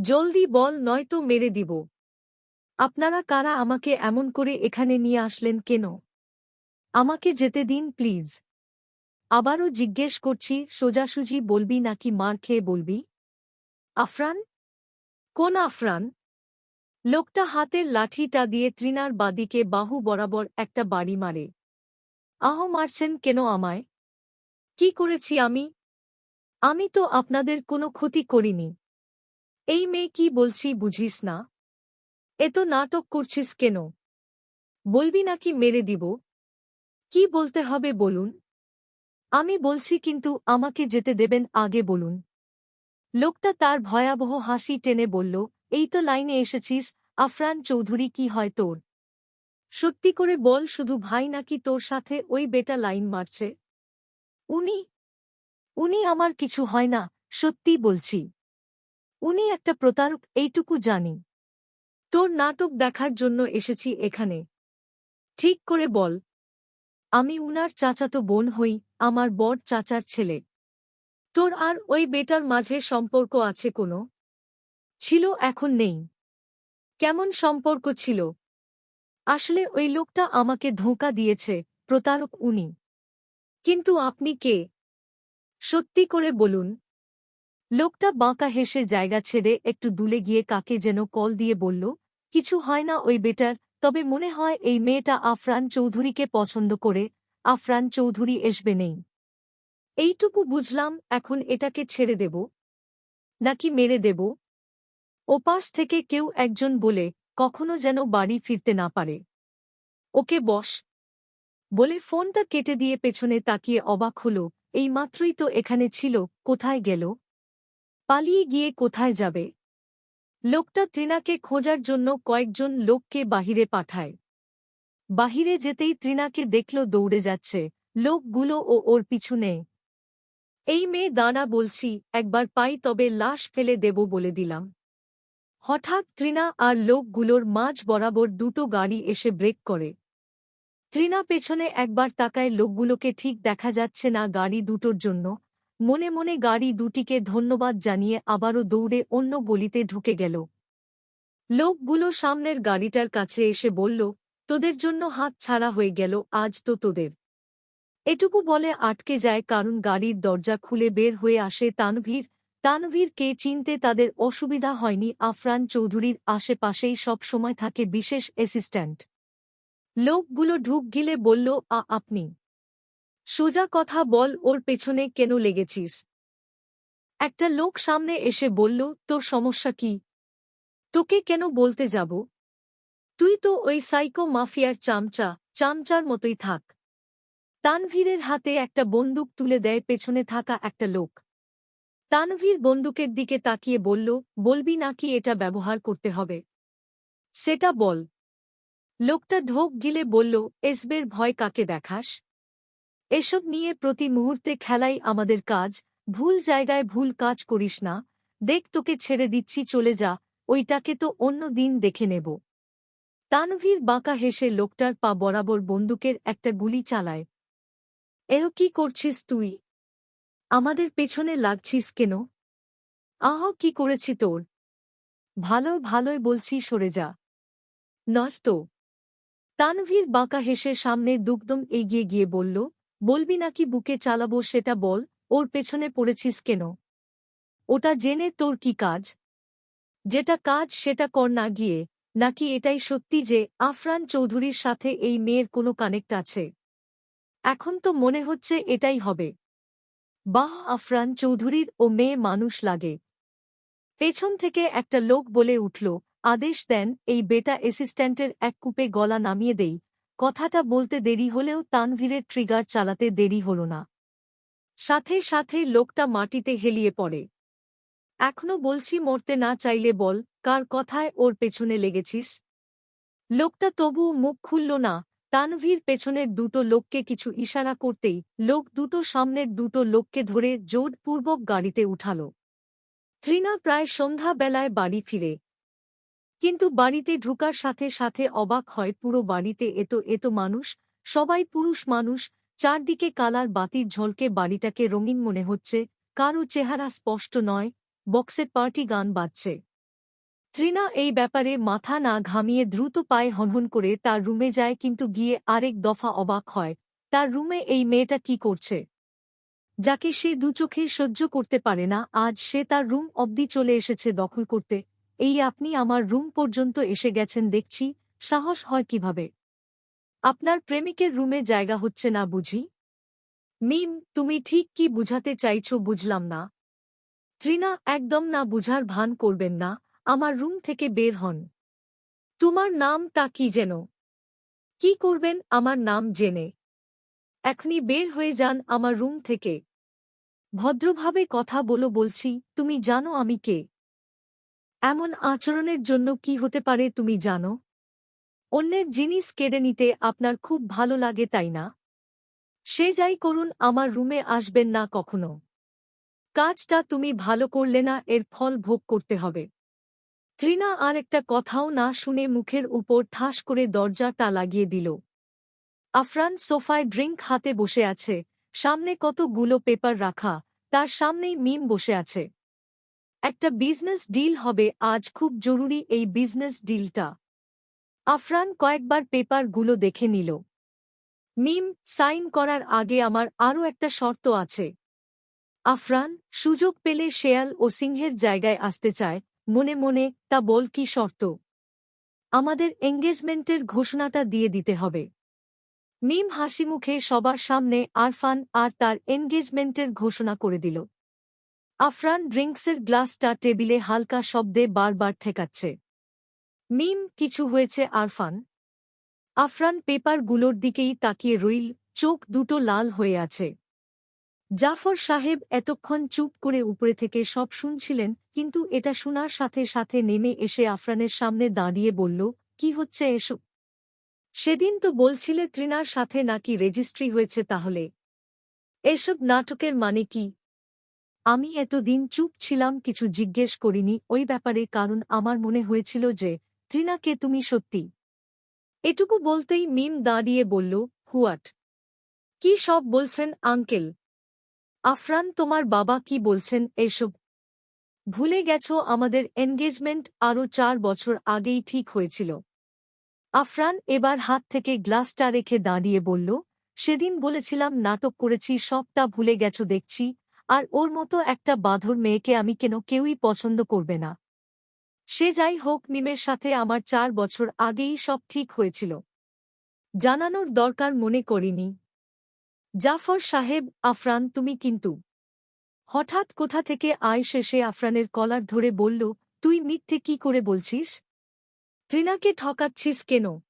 জলদি বল, নয়তো মেরে দিব। আপনারা কারা আমাকে এমন করে এখানে নিয়ে আসলেন কেন? আমাকে যেতে দিন, প্লিজ। আবারও জিজ্ঞেস করছি, সোজাসুজি বলবি নাকি মার খেয়ে বলবি? আফরান? কোন আফরান? লোকটা হাতের লাঠিটা দিয়ে তৃণার বাদিকে বাহু বরাবর একটা বাড়ি মারে। আহ, মারছেন কেন আমায়? কি করেছি আমি? আমি তো আপনাদের কোনো ক্ষতি করিনি। এই মেয়ে কি বলছি বুঝিস না? এত নাটক করছিস কেন? বলবি নাকি মেরে দিব? কি বলতে হবে বলুন। আমি বলছি কিন্তু আমাকে যেতে দেবেন আগে বলুন। লোকটা তার ভয়াবহ হাসি টেনে বলল, এই তো লাইনে এসেছিস, আফরান চৌধুরী, কি হয় তোর? সত্যি করে বল, শুধু ভাই নাকি তোর সাথে ওই বেটা লাইন মারছে? উনি উনি আমার কিছু হয় না, সত্যি বলছি। উনি একটা প্রতারক, এইটুকু জানি। তোর নাটক দেখার জন্য এসেছি এখানে। ঠিক করে বল। আমি উনার চাচাতো বোন হই, আমার বড় চাচার ছেলে। তোর আর ওই বেটার মাঝে সম্পর্ক আছে কোনো? ছিল, এখন নেই। কেমন সম্পর্ক ছিল? আসলে ওই লোকটা আমাকে ধোঁকা দিয়েছে, প্রতারক উনি। কিন্তু আপনি কে? সত্যি করে বলুন। লোকটা বাঁকা হেসে জায়গা ছেড়ে একটু দুলে গিয়ে কাকে যেন কল দিয়ে বলল, কিছু হয় না ওই বেটার, তবে মনে হয় এই মেয়েটা আফরান চৌধুরীকে পছন্দ করে, আফরান চৌধুরী এসবে নেই। এইটুকু বুঝলাম, এখন এটাকে ছেড়ে দেব। নাকি মেরে দেব? ওপাশ থেকে কেউ একজন বলে, কখনো যেন বাড়ি ফিরতে না পারে। ওকে বস। বলে ফোনটা কেটে দিয়ে পেছনে তাকিয়ে অবাক হল, এই মাত্রই তো এখানে ছিল, কোথায় গেল? পালিয়ে গিয়ে কোথায় যাবে? লোকটা তৃণাকে খোঁজার জন্য কয়েকজন লোককে বাহিরে পাঠায়। বাহিরে যেতেই তৃণাকে দেখল দৌড়ে যাচ্ছে, লোকগুলো ও ওর পিছু পিছনে এই মেয়ে দাঁড়া বলছি, একবার পাই তবে লাশ ফেলে দেব বলে দিলাম। হঠাৎ তৃণা আর লোকগুলোর মাঝ বরাবর দুটো গাড়ি এসে ব্রেক করে। তৃণা পেছনে একবার তাকায় লোকগুলোকে ঠিক দেখা যাচ্ছে না গাড়ি দুটোর জন্য। মনে মনে গাড়ি দুটিকে ধন্যবাদ জানিয়ে আবারও দৌড়ে অন্য গলিতে ঢুকে গেল। লোকগুলো সামনের গাড়িটার কাছে এসে বলল, তোদের জন্য হাত ছাড়া হয়ে গেল, আজ তো তোদের। এটুকু বলে আটকে যায়, কারণ গাড়ির দরজা খুলে বের হয়ে আসে তানভীর। তানভীরকে চিনতে তাদের অসুবিধা হয়নি, আফরান চৌধুরীর আশেপাশেই সব সময় থাকে বিশেষ অ্যাসিস্ট্যান্ট। লোকগুলো ঢুক গিলে বলল, আ, আপনি সোজা কথা বল, ওর পেছনে কেন লেগেছিস? একটা লোক সামনে এসে বলল, তোর সমস্যা কি? তোকে কেন বলতে যাব? তুই তো ওই সাইকো মাফিয়ার চামচা, চামচার মতোই থাক। তানভীরের হাতে একটা বন্দুক তুলে দেয় পেছনে থাকা একটা লোক। তানভীর বন্দুকের দিকে তাকিয়ে বলল, বলবি নাকি এটা ব্যবহার করতে হবে? সেটা বল। লোকটা ঢোক গিলে বলল, এসবের ভয় কাকে দেখাস? এসব নিয়ে প্রতি মুহূর্তে খেলাই আমাদের কাজ, ভুল জায়গায় ভুল কাজ করিস না, দেখ তোকে ছেড়ে দিচ্ছি, চলে যা, ওইটাকে তো অন্য দিন দেখে নেব। তানভীর বাঁকা হেসে লোকটার পা বরাবর বন্দুকের একটা গুলি চালায়। এও কি করছিস তুই? আমাদের পেছনে লাগছিস কেন? আহ, কি করেছি তোর? ভালো ভালোই বলছি, সরে যা। নষ্ট তানভীর বাঁকা হেসে সামনে দুগদম এগিয়ে গিয়ে বলল বলবি নাকি বুকে চালাবো সেটা বল, ওর পেছনে পড়েছিস কেন? ওটা জেনে তোর কি কাজ? যেটা কাজ সেটা কর না গিয়ে, নাকি এটাই সত্যি যে আফরান চৌধুরীর সাথে এই মেয়ের কোনো কানেক্ট আছে? এখন তো মনে হচ্ছে এটাই হবে। বাহ, আফরান চৌধুরীর ও মেয়ে মানুষ লাগে। পেছন থেকে একটা লোক বলে উঠল, আদেশ দেন, এই বেটা অ্যাসিস্ট্যান্টের এক কূপে গলা নামিয়ে দেই কথাটা বলতে দেরি হলেও তানভীরের ট্রিগার চালাতে দেরি হল না। সাথে সাথে লোকটা মাটিতে হেলিয়ে পড়ে। এখনও বলছি মরতে না চাইলে বল, কার কথায় ওর পেছনে লেগেছিস? লোকটা তবুও মুখ খুলল না। তানভীর পেছনের দুটো লোককে কিছু ইশারা করতেই লোক দুটো সামনের দুটো লোককে ধরে জোরপূর্বক গাড়িতে উঠাল। ত্রিনা প্রায় সন্ধ্যাবেলায় বাড়ি ফিরে। কিন্তু বাড়িতে ঢুকার সাথে সাথে অবাক হয় পুরো বাড়িতে এত এত মানুষ, সবাই পুরুষ মানুষ, চারদিকে কালার বাতির ঝলকে বাড়িটাকে রঙিন মনে হচ্ছে কারও চেহারা স্পষ্ট নয় বক্সের পার্টি গান বাজছে। ত্রিনা এই ব্যাপারে মাথা না ঘামিয়ে দ্রুত পায়ে হনহন করে তার রুমে যায় কিন্তু গিয়ে আরেক দফা অবাক হয়, তার রুমে এই মেয়েটা কি করছে? যাকে সে দুচোখে সহ্য করতে পারে না, আজ সে তার রুম অবধি চলে এসেছে দখল করতে এই আপনি আমার রুম পর্যন্ত এসে গেছেন দেখছি, সাহস হয় কীভাবে? আপনার প্রেমিকের রুমে জায়গা হচ্ছে না বুঝি? মিম, তুমি ঠিক কি বুঝাতে চাইছ বুঝলাম না। ত্রিনা, একদম না বুঝার ভান করবেন না, আমার রুম থেকে বের হন। তোমার নাম তা কি যেন? কি করবেন আমার নাম জেনে? এখনই বের হয়ে যান আমার রুম থেকে। ভদ্রভাবে কথা বলো বলছি, তুমি জানো আমি কে? এমন আচরণের জন্য কি হতে পারে তুমি জানো? অন্যের জিনিস কেড়ে নিতে আপনার খুব ভালো লাগে, তাই না? সে যাই করুন, আমার রুমে আসবেন না কখনো। কাজটা তুমি ভালো করলে না, এর ফল ভোগ করতে হবে। ত্রিনা আর একটা কথাও না শুনে মুখের উপর ঠাস করে দরজাটা লাগিয়ে দিল। আফরান সোফায় ড্রিঙ্ক হাতে বসে আছে। সামনে কতগুলো পেপার রাখা, তার সামনেই মিম বসে আছে। একটা বিজনেস ডিল হবে, আজ খুব জরুরি এই বিজনেস ডিলটা আফরান কয়েকবার পেপারগুলো দেখে নিল। মিম সাইন করার আগে আমার আরও একটা শর্ত আছে। আফরান, সুযোগ পেলে শেয়াল ও সিংহের জায়গায় আসতে চায়, মনে মনে, তা বল কি শর্ত? আমাদের এঙ্গেজমেন্টের ঘোষণাটা দিয়ে দিতে হবে। মিম হাসিমুখে সবার সামনে আরফান আর তার এনগেজমেন্টের ঘোষণা করে দিল। আফরান ড্রিঙ্কসের গ্লাসটা টেবিলে হালকা শব্দে বারবার ঠেকাচ্ছে। মিম, কিছু হয়েছে আরফান? আফরান পেপারগুলোর দিকেই তাকিয়ে রইল, চোখ দুটো লাল হয়ে আছে। জাফর সাহেব এতক্ষণ চুপ করে উপরে থেকে সব শুনছিলেন, কিন্তু এটা শোনার সাথে সাথে নেমে এসে আফরানের সামনে দাঁড়িয়ে বলল, কি হচ্ছে এসব? সেদিন তো বলছিলে ত্রিনার সাথে নাকি রেজিস্ট্রি হয়েছে তাহলে। এসব নাটকের মানে কি? আমি এতদিন চুপ ছিলাম, কিছু জিজ্ঞেস করিনি। ওই ব্যাপারে কারণ আমার মনে হয়েছিল যে ত্রিনাকে তুমি সত্যি এটুকু বলতেই মিম দাঁড়িয়ে বলল, হুয়াট। কি সব বলছেন আঙ্কেল? আফরান, তোমার বাবা কি বলছেন এসব? ভুলে গেছ, আমাদের এনগেজমেন্ট আরও চার বছর আগেই ঠিক হয়েছিল। আফরান এবার হাত থেকে গ্লাসটা রেখে দাঁড়িয়ে বলল, সেদিন বলেছিলাম, নাটক করেছি, সবটা ভুলে গেছ, দেখছি। আর ওর মতো একটা বাঁধর মেয়েকে আমি কেন কেউই পছন্দ করবে না। সে যাই হোক, মিমের সাথে আমার চার বছর আগেই সব ঠিক হয়েছিল। জানানোর দরকার মনে করিনি। জাফর সাহেব, আফরান, তুমি কিন্তু। হঠাৎ কোথা থেকে আয় শেষে আফরানের কলার ধরে বলল, তুই মিথ্যে কি করে বলছিস? ত্রিনাকে ঠকাচ্ছিস কেন?